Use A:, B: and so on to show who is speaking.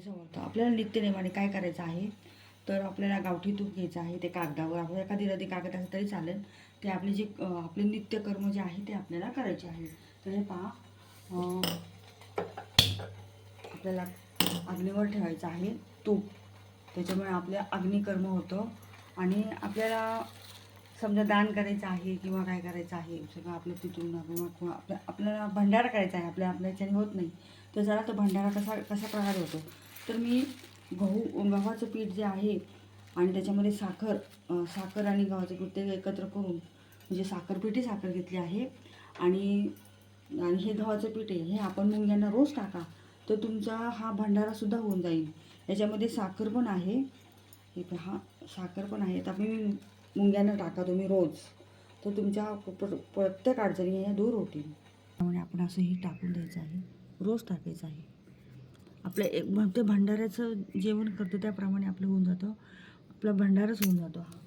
A: समजतं आपल्याला नित्यनेमाने काय करायचं आहे? तर आपल्याला गावठी तूप घ्यायचं आहे ते कागदावर. आपल्याला एखादी रदी कागद असेल तरी चालेल. ते आपले जे आपले नित्यकर्म जे आहे ते आपल्याला करायचे आहे. तर हे पहा. आपल्याला अग्नीवर ठेवायचं आहे तूप. त्याच्यामुळे आपल्या अग्निकर्म होतं. आणि आपल्याला समजा दान करायचं आहे किंवा काय करायचं आहे सगळं आपलं तिथून किंवा किंवा आपल्या आपल्याला भंडारा करायचा आहे. आपल्या आपल्या ह्याच्याने होत नाही. तर जरा तो भंडारा कसा कशा प्रकारे होतो. तर मी गहू गव्हाचं पीठ जे आहे आणि त्याच्यामध्ये साखर साखर आणि गव्हाचं पीठ ते एकत्र करून म्हणजे साखरपिठी साखर घेतली आहे. आणि आणि हे गव्हाचं पीठ आहे हे आपण मुंग्यांना रोज टाका. तर तुमचा हा भंडारासुद्धा होऊन जाईल. याच्यामध्ये साखर पण आहे. हे हा साखर पण आहे. तर मी मुंग्यांना टाका तुम्ही रोज. तर तुमच्या प्र- प्रत्येक अडचणी ह्या दूर होतील. त्यामुळे आपण असं हे टाकून द्यायचं आहे. रोज टाकायचं आहे. आपलं एक ते भंडाऱ्याचं जेवण करतो त्याप्रमाणे आपलं होऊन जातं. आपला भंडारच होऊन जातो. हा